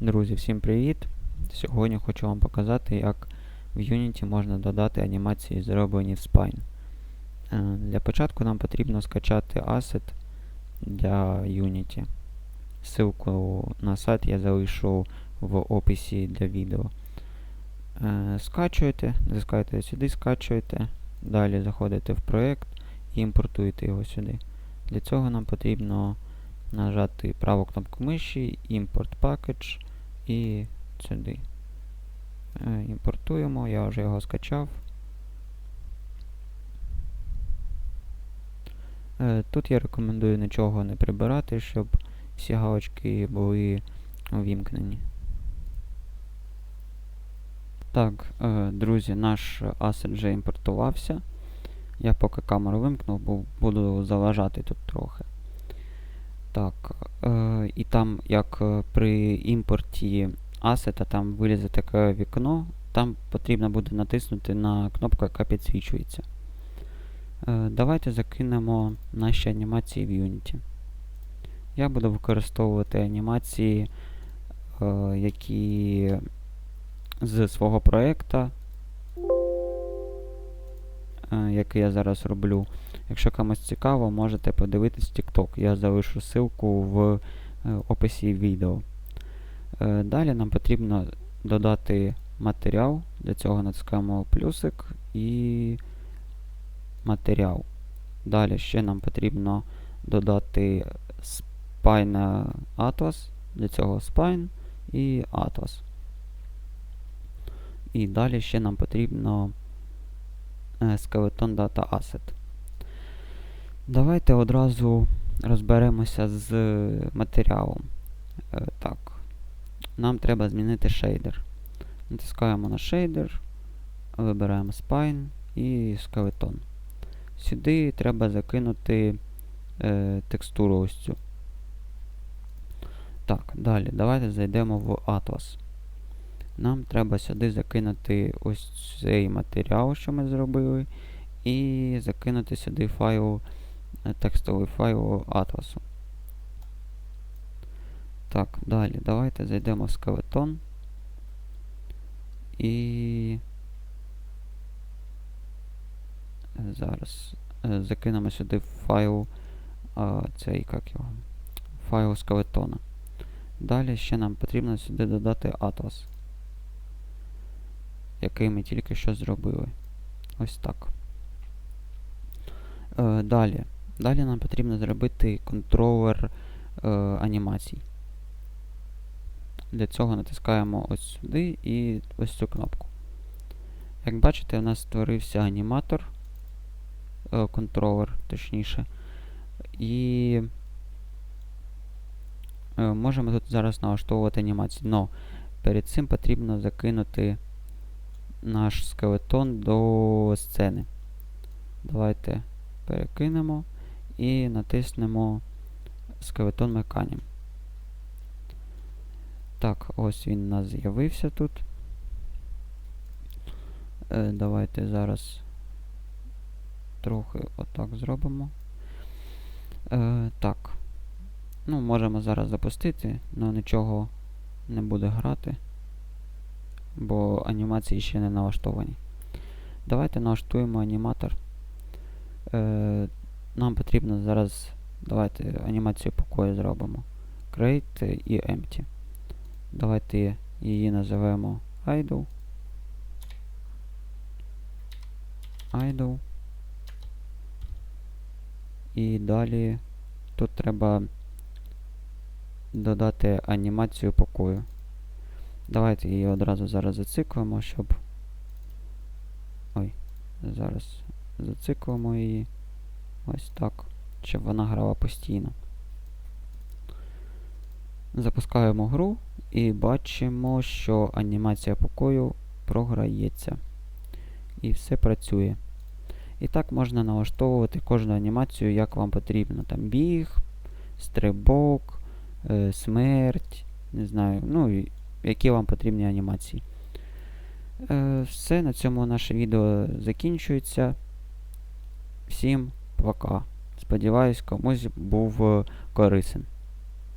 Друзі, всім привіт! Сьогодні хочу вам показати, як в Unity можна додати анімації, зроблені в Spine. Е, Для початку нам потрібно скачати асет для Unity. Ссылку на сайт я залишу в описі для відео. Е, Скачуєте, затискаєте сюди, скачуєте, далі заходите в проєкт і імпортуєте його сюди. Для цього нам потрібно нажати праву кнопку миші, Import Package і сюди. Е, Імпортуємо, я вже його скачав. Е, Тут я рекомендую нічого не прибирати, щоб всі галочки були увімкнені. Так, е, друзі, наш асет вже імпортувався. Я поки камеру вимкнув, бо буду заважати тут трохи. Так, і там, як е, при імпорті асета, там вилізе таке вікно, там потрібно буде натиснути на кнопку, яка підсвічується. Е, давайте закинемо наші анімації в Unity. Я буду використовувати анімації, е, які з свого проєкта, який я зараз роблю. Якщо комусь цікаво, можете подивитись TikTok. Я залишу ссылку в е, описі відео. Е, Далі нам потрібно додати матеріал. Для цього натискаємо плюсик і матеріал. Далі ще нам потрібно додати Spine Atlas. Для цього Spine і Atlas. І далі ще нам потрібно е, Skeleton Data Asset. Давайте одразу розберемося з матеріалом. Е, так. Нам треба змінити шейдер. Натискаємо на шейдер, вибираємо Spine і Skeleton. Сюди треба закинути е, текстуру ось цю. Так, далі. Давайте зайдемо в Atlas. Нам треба сюди закинути ось цей матеріал, що ми зробили, і закинути сюди файл, текстовий файл атласу. Так, далі. Давайте зайдемо в скелетон. І зараз е, закинемо сюди файл а, цей, як його, файл скелетона. Далі ще нам потрібно сюди додати атлас який ми тільки що зробили. Ось так. Е, Далі. Далі нам потрібно зробити контролер е, анімацій. Для цього натискаємо ось сюди і ось цю кнопку. Як бачите, у нас створився аніматор, е, контролер, точніше. І е, можемо тут зараз налаштовувати анімацію. Но перед цим потрібно закинути наш скелетон до сцени. Давайте перекинемо і натиснемо скелетон меканім. Так, ось він у нас з'явився тут. Е, давайте зараз трохи отак зробимо. Е, так. Ну, можемо зараз запустити, але нічого не буде грати бо анімації ще не налаштовані. Давайте налаштуємо аніматор. Е, Нам потрібно зараз. Давайте анімацію покою зробимо. Create і Empty. Давайте її називаємо Idle. Idle. І далі тут треба додати анімацію покою. Давайте її одразу зараз зациклимо, щоб. Ой, зараз зациклимо її. Ось так. Щоб вона грала постійно. Запускаємо гру і бачимо, що анімація покою програється. І все працює. І так можна налаштовувати кожну анімацію, як вам потрібно. Там біг, стрибок, е, смерть, не знаю, ну які вам потрібні анімації. Е, Все, на цьому наше відео закінчується. Всім пока. Сподіваюсь, комусь був корисен.